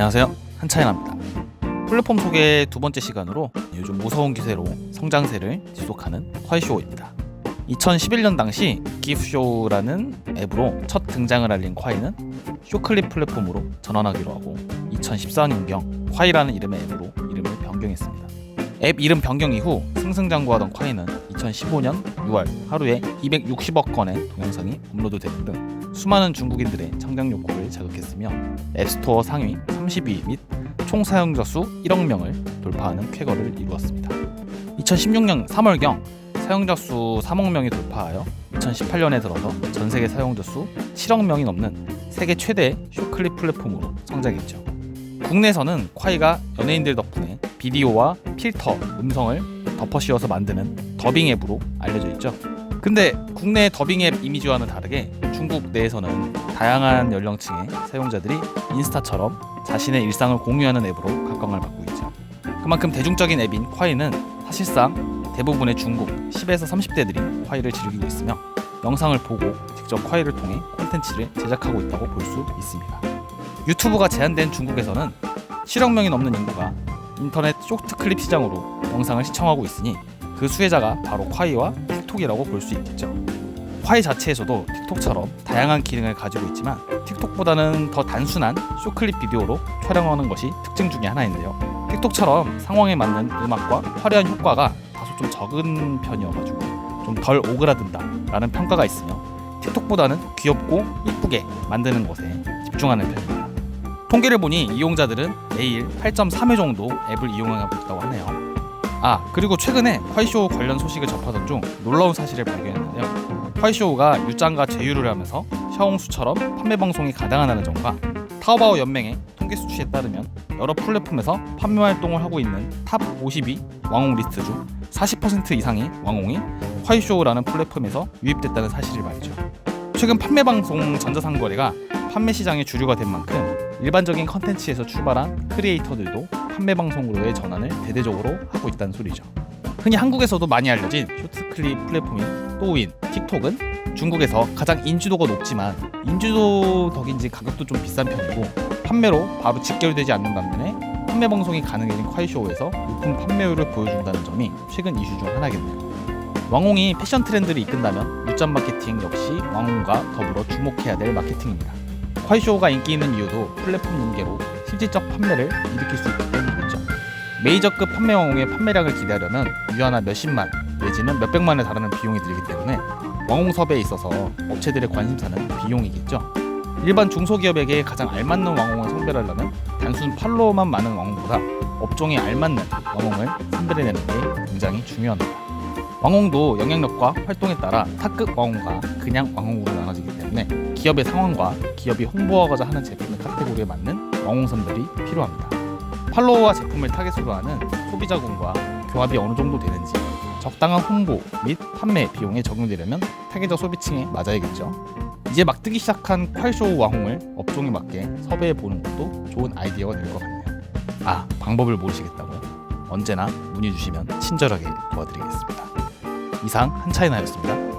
안녕하세요. 한차이나입니다. 플랫폼 소개 두 번째 시간으로 요즘 무서운 기세로 성장세를 지속하는 콰이쇼입니다. 2011년 당시 기프쇼라는 앱으로 첫 등장을 알린 콰이는 쇼클립 플랫폼으로 전환하기로 하고 2014년경 콰이라는 이름의 앱으로 이름을 변경했습니다 앱 이름 변경 이후 승승장구하던 콰이는 2015년 6월 하루에 260억 건의 동영상이 업로드되는 등 수많은 중국인들의 청량 욕구를 자극했으며 앱스토어 상위 30위 및 총 사용자 수 1억 명을 돌파하는 쾌거를 이루었습니다. 2016년 3월경 사용자 수 3억 명이 돌파하여 2018년에 들어서 전 세계 사용자 수 7억 명이 넘는 세계 최대 쇼클립 플랫폼으로 성장했죠. 국내에서는 콰이가 연예인들 덕분에 비디오와 필터, 음성을 덮어 씌워서 만드는 더빙 앱으로 알려져 있죠. 근데 국내 더빙 앱 이미지와는 다르게 중국 내에서는 다양한 연령층의 사용자들이 인스타처럼 자신의 일상을 공유하는 앱으로 각광을 받고 있죠. 그만큼 대중적인 앱인 콰이는 사실상 대부분의 중국 10에서 30대들이 콰이를 즐기고 있으며 영상을 보고 직접 콰이를 통해 콘텐츠를 제작하고 있다고 볼 수 있습니다. 유튜브가 제한된 중국에서는 7억 명이 넘는 인구가 인터넷 쇼트 클립 시장으로 영상을 시청하고 있으니 그 수혜자가 바로 콰이와 틱톡이라고 볼 수 있겠죠. 콰이 자체에서도 틱톡처럼 다양한 기능을 가지고 있지만 틱톡보다는 더 단순한 쇼클립 비디오로 촬영하는 것이 특징 중의 하나인데요. 틱톡처럼 상황에 맞는 음악과 화려한 효과가 다소 좀 적은 편이어가지고 좀 덜 오그라든다라는 평가가 있으며 틱톡보다는 귀엽고 이쁘게 만드는 것에 집중하는 편입니다. 통계를 보니 이용자들은 매일 8.3회 정도 앱을 이용하고 있다고 하네요. 아 그리고 최근에 콰이쇼 관련 소식을 접하던 중 놀라운 사실을 발견했는데요. 콰이쇼가 유짱과 제휴를 하면서 샤옹수처럼 판매 방송이 가능하다는 점과 타오바오 연맹의 통계 수치에 따르면 여러 플랫폼에서 판매 활동을 하고 있는 탑 52 왕홍 리스트 중 40% 이상의 왕홍이 콰이쇼라는 플랫폼에서 유입됐다는 사실을 말이죠. 최근 판매 방송 전자상거래가 판매 시장의 주류가 된 만큼 일반적인 컨텐츠에서 출발한 크리에이터들도 판매 방송으로의 전환을 대대적으로 하고 있다는 소리죠. 흔히 한국에서도 많이 알려진 쇼트클립 플랫폼인 또우인, 틱톡은 중국에서 가장 인지도가 높지만 인지도 덕인지 가격도 좀 비싼 편이고 판매로 바로 직결되지 않는 반면에 판매 방송이 가능해진 콰이쇼에서 높은 판매율을 보여준다는 점이 최근 이슈 중 하나겠네요. 왕홍이 패션 트렌드를 이끈다면 유점 마케팅 역시 왕홍과 더불어 주목해야 될 마케팅입니다. 콰이쇼가 인기 있는 이유도 플랫폼 인계로 실질적 판매를 일으킬 수 있기 때문이겠죠. 메이저급 판매 왕홍의 판매량을 기대하려면 유하나 몇십만 내지는 몇백만에 달하는 비용이 들기 때문에 왕홍 섭외에 있어서 업체들의 관심사는 비용이겠죠. 일반 중소기업에게 가장 알맞는 왕홍을 선별하려면 단순 팔로워만 많은 왕홍보다 업종에 알맞는 왕홍을 선별해내는 게 굉장히 중요합니다. 왕홍도 영향력과 활동에 따라 탑급 왕홍과 그냥 왕홍으로 나눠지기 때문에 기업의 상황과 기업이 홍보하고자 하는 제품의 카테고리에 맞는 왕홍 선별이 필요합니다. 팔로워와 제품을 타겟으로 하는 소비자군과 교합이 어느 정도 되는지 적당한 홍보 및 판매 비용에 적용되려면 타겟적 소비층에 맞아야겠죠. 이제 막 뜨기 시작한 콰이쇼 왕홍을 업종에 맞게 섭외해 보는 것도 좋은 아이디어가 될 것 같네요. 아 방법을 모르시겠다고요? 언제나 문의 주시면 친절하게 도와드리겠습니다. 이상 한차이나였습니다.